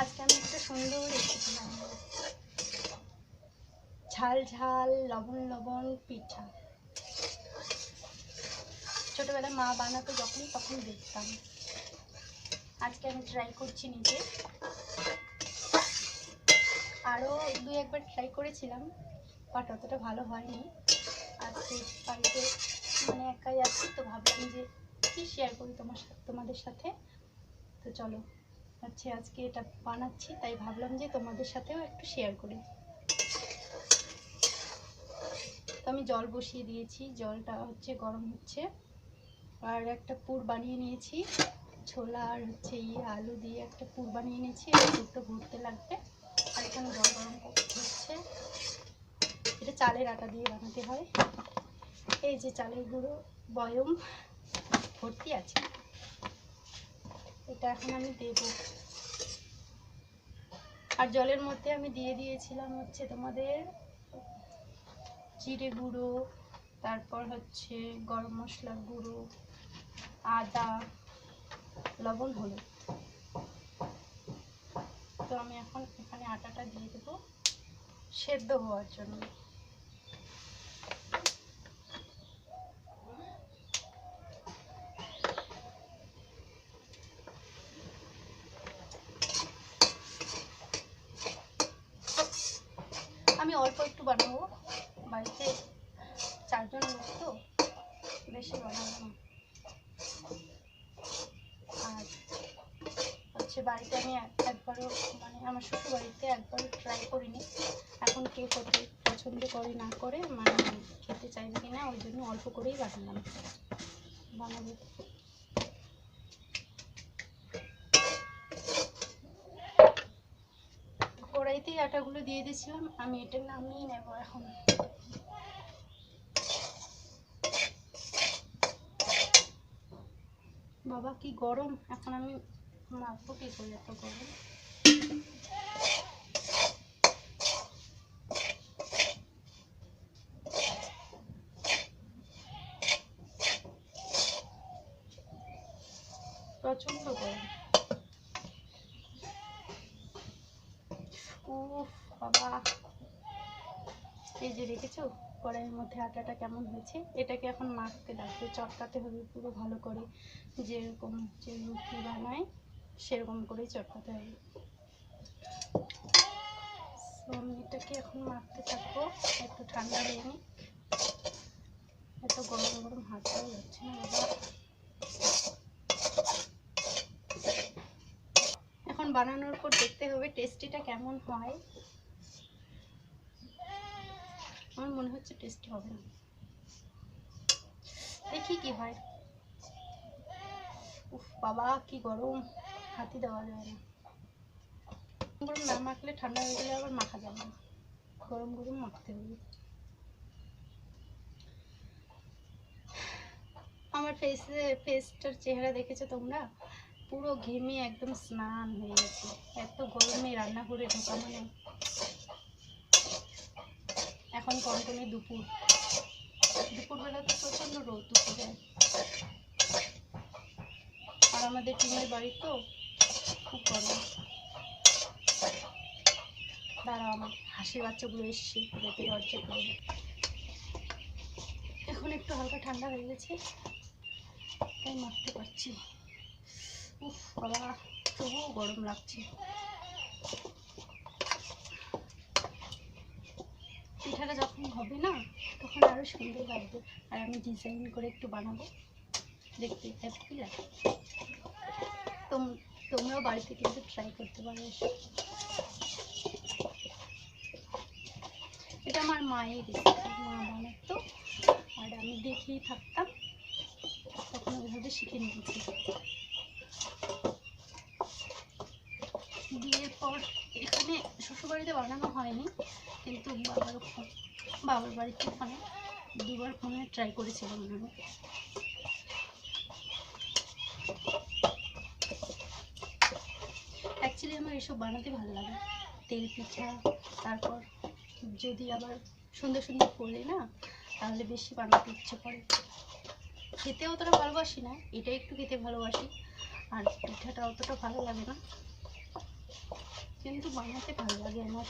আজকে আমি একটা সুন্দর রেসিপি ঝাল ঝাল, লবণ লবণ, পিঠা। ছোটবেলায় মা বানাতো যখন তখন দেখতাম। আজকে আমি ট্রাই করছি নিজে। আরও দু একবার ট্রাই করেছিলাম বাট অতটা ভালো হয়নি। আজকে বাড়িতে মানে একাই আছি, তো ভাবলাম যে কি শেয়ার করি তোমার সাথে তোমাদের সাথে? তো চলো। হচ্ছে আজকে এটা বানাচ্ছি, তাই ভাবলাম যে তোমাদের সাথেও একটু শেয়ার করি। তো আমি জল বসিয়ে দিয়েছি, জলটা হচ্ছে গরম হচ্ছে। আর একটা পুর বানিয়ে নিয়েছি, ছোলা আর হচ্ছে ইয়ে আলু দিয়ে একটা পুর বানিয়ে নিয়েছি আর পুরটা ঘুরতে লাগবে। আর এখানে জল গরম হচ্ছে। এটা চালের আটা দিয়ে বানাতে হয়। এই যে চালের গুঁড়ো, বয়ম, ভর্তি আছে। এটা এখন আমি দেব। আর জলের মধ্যে আমি দিয়ে দিয়েছিলাম হচ্ছে তোমাদের জিরে গুঁড়ো, তারপর হচ্ছে গরম মশলার গুঁড়ো, আদা, লবণ, হলুদ। তো আমি এখন এখানে আটাটা দিয়ে দেবো, সেদ্ধ হওয়ার জন্য আমি অল্প একটু বানাবো। বাড়িতে চারজন লোক তো, বেশি বানাবো না। আর হচ্ছে বাড়িতে আমি একবারও মানে আমার শ্বশুর বাড়িতে একবারও ট্রাই করিনি। এখন কে করতে পছন্দ করে না করে মানে খেতে চাইবে কি না ওই জন্য অল্প করেই বানালাম। বানাবো। আটাগুলো দিয়ে দিয়েছিলাম, আমি এটা নামিয়ে নেব এখন। বাবা, কি গরম? এখন আমি মাখবো কি করে এত গরম? প্রচণ্ড গরম। বাবা। এই যে দেখেছ কড়াইয়ের মধ্যে আটাটা কেমন হয়েছে? এটাকে এখন মাখতে লাগবে, চটকাতে হবে পুরো ভালো করে। যেরকম যে রুটি বানায়, সেরকম করেই চটকাতে হবে। আমি এটাকে এখন মাখতে থাকব। একটু ঠান্ডা হয়ে নিক এত গরম গরম হাতটাও যাচ্ছে না এখন বানানোর পর দেখতে হবে টেস্টিটা কেমন হয়। আমার মনে হচ্ছে টেস্টি হবে না। দেখি কি হয়। উফ, বাবা, কি গরম। হাতি দেওয়া যায় না। গরম না মাখলে ঠান্ডা হয়ে গেলে আবার মাখা যাবে না। গরম গরম মাখতে হবে। আমার ফেসে ফেসটার চেহারা দেখেছ তোমরা? পুরো ঘেমে একদম স্নান হয়ে গেছে। এত গরমে রান্না করে ঢোকা মানে এখন কনকনে দুপুর। দুপুরবেলা তো প্রচণ্ড রোদ দুপুরে আর আমাদের টিমের বাড়ি তো খুব গরম। দাঁড়াও, আমার হাসি বাচ্চাগুলো এসছে। দেখে দরজা করে এখন একটু হালকা ঠান্ডা হয়ে গেছে। তাই মারতে পারছি উফ, বাবা, তবুও গরম লাগছে। পিঠাটা যখন হবে না, তখন আরও সুন্দর লাগবে। আর আমি ডিজাইন করে একটু বানাবো। দেখতে হ্যাপি লাগে। তোম, তোমরাও বাড়িতে কিন্তু ট্রাই করতে পারো। এটা আমার মায়ের রেসিপি মা বানাতো আর আমি দেখেই থাকতাম। তখন ওইভাবে শিখে নিয়েছি। বিয়ের পর এখানে শ্বশুরবাড়িতে বানানো হয়নি, কিন্তু বাবার বাবার বাড়িতে ওখানে দুবার ফোনে ট্রাই করেছিলাম আমি অ্যাকচুয়ালি আমার এসব বানাতে ভালো লাগে। তেল পিঠা, তারপর যদি আবার সুন্দর সুন্দর করলে না, তাহলে বেশি বানাতে ইচ্ছে করে। খেতে অতটা ভালোবাসি না, এটা একটু খেতে ভালোবাসি, আর পিঠাটা অতটা ভালো লাগে না। কিন্তু বানাতে ভালো লাগে আমার।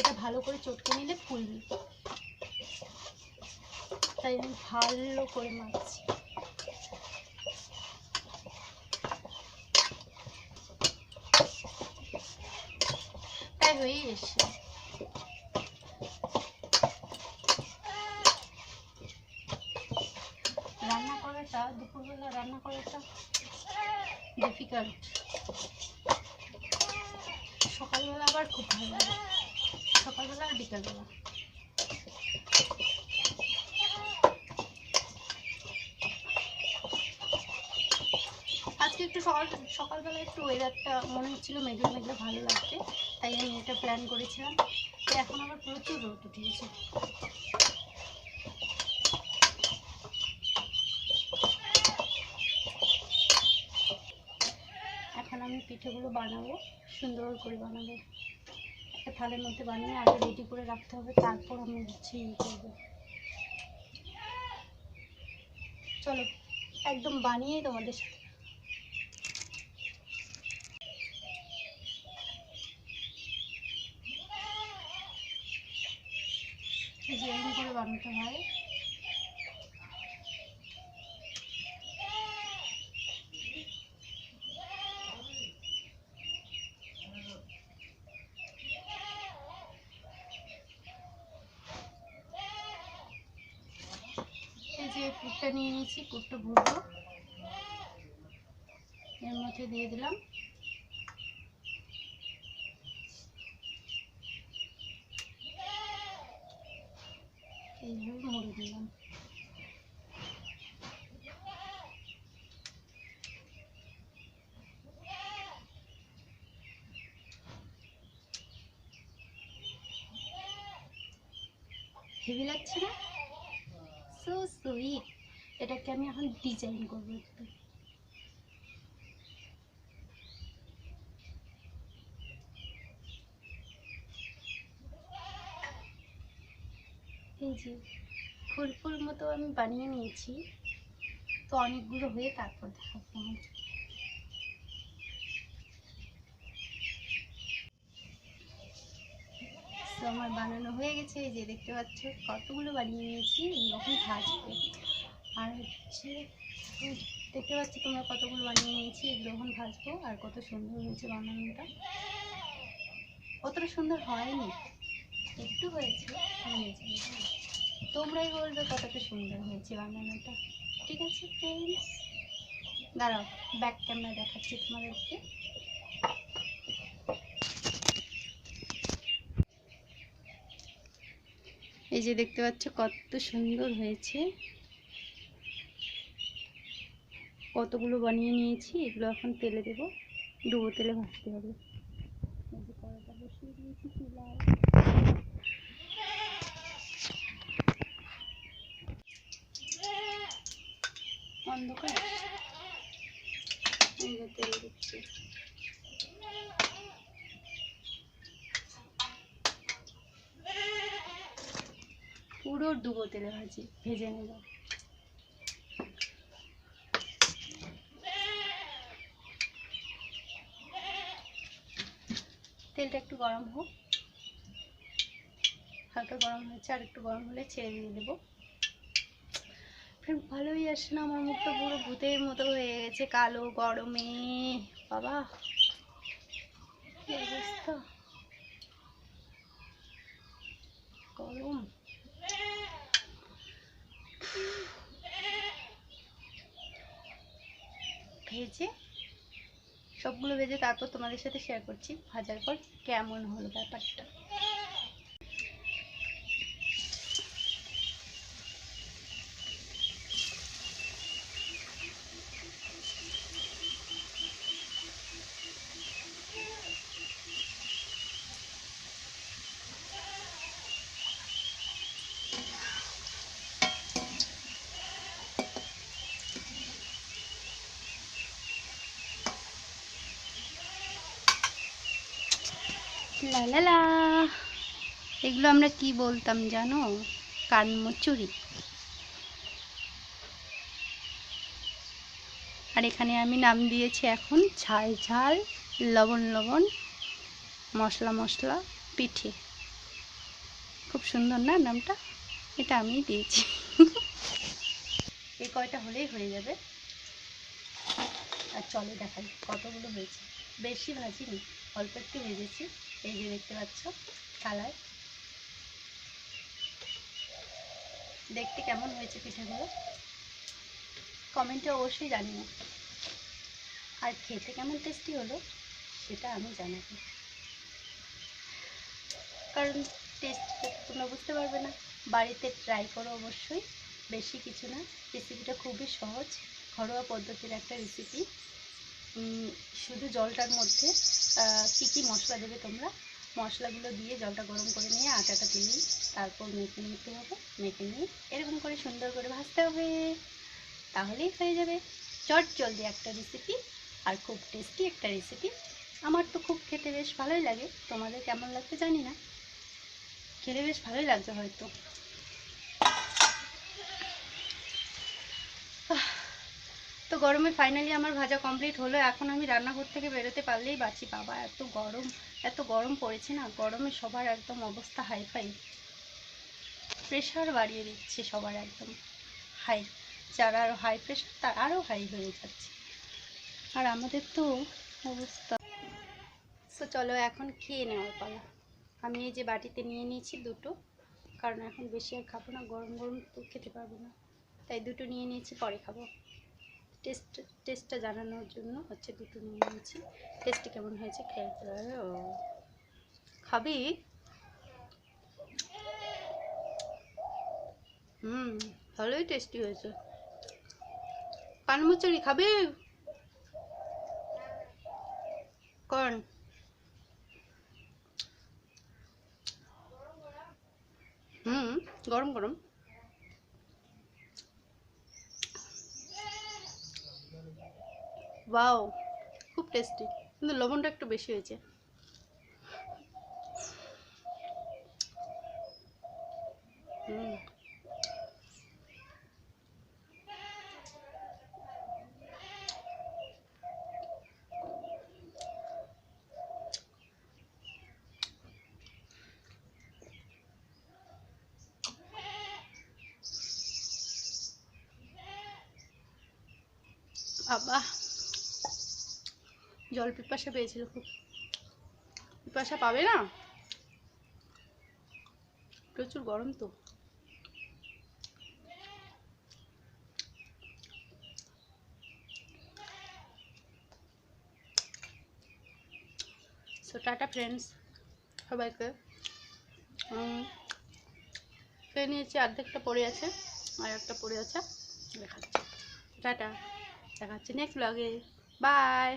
এটা ভালো করে চটকে নিলে ফুলবে তাই আমি ভালো করে মাখছি। তাই হয়েই এসছে রান্না করাটা দুপুরবেলা রান্না করাটা ডিফিকাল্ট সকালবেলা আবার খুব ভালো লাগে। সকালবেলা আর বিকালবেলা। আজকে একটু সকাল, সকালবেলা একটু ওয়েদারটা মনে হচ্ছিল মেঘলা মেঘলা ভালো লাগছে, তাই আমি এটা প্ল্যান করেছিলাম। এখন আবার প্রচুর রোদ উঠে গেছে এখন আমি পিঠেগুলো বানাবো, সুন্দর করে বানাবো। একটা থালের মধ্যে বানিয়ে আগে রেডি করে রাখতে হবে, তারপর আমি হচ্ছে ইয়ে করব। চলো, একদম বানিয়ে তোমাদের সাথে। করে বানাতে হয়। পুরটা নিয়ে নিয়েছি পুরটা ভরবো এর মধ্যে দিয়ে দিলাম। এইভাবে মুড়ে দিলাম। হেভি লাগছে না? সো সুইট এটাকে আমি এখন ডিজাইন করব একটু। এই যে ফুল ফুল মতো আমি বানিয়ে নিয়েছি। তো অনেকগুলো হয়ে তারপর দেখাবো তো আমার বানানো হয়ে গেছে, এই যে দেখতে পাচ্ছ, কতগুলো বানিয়ে নিয়েছি, এরকম ভাজবো। আর হচ্ছে দেখতে পাচ্ছ তোমরা কতগুলো বানিয়ে নিয়েছি, এগুলো এখন ভাজবো, আর কত সুন্দর হয়েছে বানানোটা। অতটা সুন্দর হয়নি, একটু হয়েছে তোমরাই বলবে কতটা সুন্দর হয়েছে বানানোটা। ঠিক আছে ফ্রেন্ডস দাঁড়াও ব্যাক ক্যামেরা দেখাচ্ছি তোমাদেরকে। এই যে দেখতে পাচ্ছ কত সুন্দর হয়েছে। কতগুলো বানিয়ে নিয়েছি, এগুলো এখন তেলে দেবো, ডুবো তেলে ভাজতে হবে। কড়াটা বসিয়ে দিয়েছি চুলায় অন্ধকার এই যে তেল দিচ্ছি পুরো ডুবো তেলে ভাজি, ভেজে নেব। তেলটা একটু গরম হোক। হালকা গরম হয়েছে, আর একটু গরম হলে ছেড়ে দিয়ে দেবো। ফ্রেন্ড ভালোই আসে না, আমার মুখটা পুরো ভূতের মতো হয়ে গেছে, কালো গরমে। বাবা অবস্থা? ভেজে সবগুলো ভেজে তারপর তোমাদের সাথে শেয়ার করছি। ভাজার পর কেমন হলো ব্যাপারটা? লা লা লা। এগুলো আমরা কি বলতাম জানো? কানমচুরি। আর এখানে আমি নাম দিয়েছি এখন ঝাল ঝাল, লবণ লবণ, মশলা মশলা, পিঠে। খুব সুন্দর না নামটা? এটা আমি দিয়েছি। এই কয়টা হলেই হয়ে যাবে। আর চলে দেখাই কতগুলো হয়েছে। বেশি ভাজিনি, অল্প একটু ভেজেছি। এই যে দেখতে পাচ্ছ, কালার। দেখতে কেমন হয়েছে পিঠাগুলো? কমেন্টে অবশ্যই জানিও। আর খেতে কেমন টেস্টি হলো, সেটা আমি জানাব কারণ টেস্ট তোমরা বুঝতে পারবে না। বাড়িতে ট্রাই করো অবশ্যই। বেশি কিছু না। রেসিপিটা খুবই সহজ, ঘরোয়া পদ্ধতির একটা রেসিপি শুধু জলটার মধ্যে কী কী মশলা দেবে তোমরা? মশলাগুলো দিয়ে জলটা গরম করে নিয়ে আটাটা দিলেই তারপর মেখে নিতে হবে। মেখে নিয়ে এরকম করে সুন্দর করে ভাজতে হবে। তাহলেই হয়ে যাবে। চট জলদি একটা রেসিপি আর খুব টেস্টি একটা রেসিপি আমার তো খুব খেতে বেশ ভালোই লাগে। তোমাদের কেমন লাগবে জানি না। খেলে বেশ ভালোই লাগছে হয়তো। তো গরমে ফাইনালি আমার ভাজা কমপ্লিট হলো। এখন আমি রান্নাঘর থেকে বেরোতে পারলেই বাঁচি, বাবা। এত গরম এত গরম পড়েছে না, গরমে সবার একদম অবস্থা হাই ফাই প্রেশার বাড়িয়ে দিচ্ছে সবার একদম হাই যারা আরও হাই প্রেশার তার আরও হাই হয়ে যাচ্ছে। আর আমাদের তো অবস্থা। সো চলো এখন খেয়ে নেওয়ার পালা আমি এই যে বাটিতে নিয়ে নিয়েছি দুটো, কারণ এখন বেশি আর খাব না, গরম গরম তো খেতে পারব না। তাই দুটো নিয়ে নিয়েছি, পরে খাব। টেস্ট টেস্টটা জানানোর জন্য হচ্ছে দুটো নিয়ে নিয়েছি। টেস্টটা কেমন হয়েছে খেয়ে ও। খাবি? হুম, ভালোই টেস্টি হয়েছে। পানমুচারি খাবে? কর্ন। হুম, গরম গরম। ওয়াও খুব টেস্টি কিন্তু লবণটা একটু বেশি হয়েছে। বাবা। জল পিপাসা পেয়েছিল খুব। পিপাসা পাবে না? প্রচুর গরম তো। টাটা ফ্রেন্ডস সবাইকে খেয়ে নিয়েছি, অর্ধেকটা পড়ে আছে, আর একটা পড়ে আছে, দেখাচ্ছি। টাটা দেখাচ্ছি নেক্সট ব্লগে বাই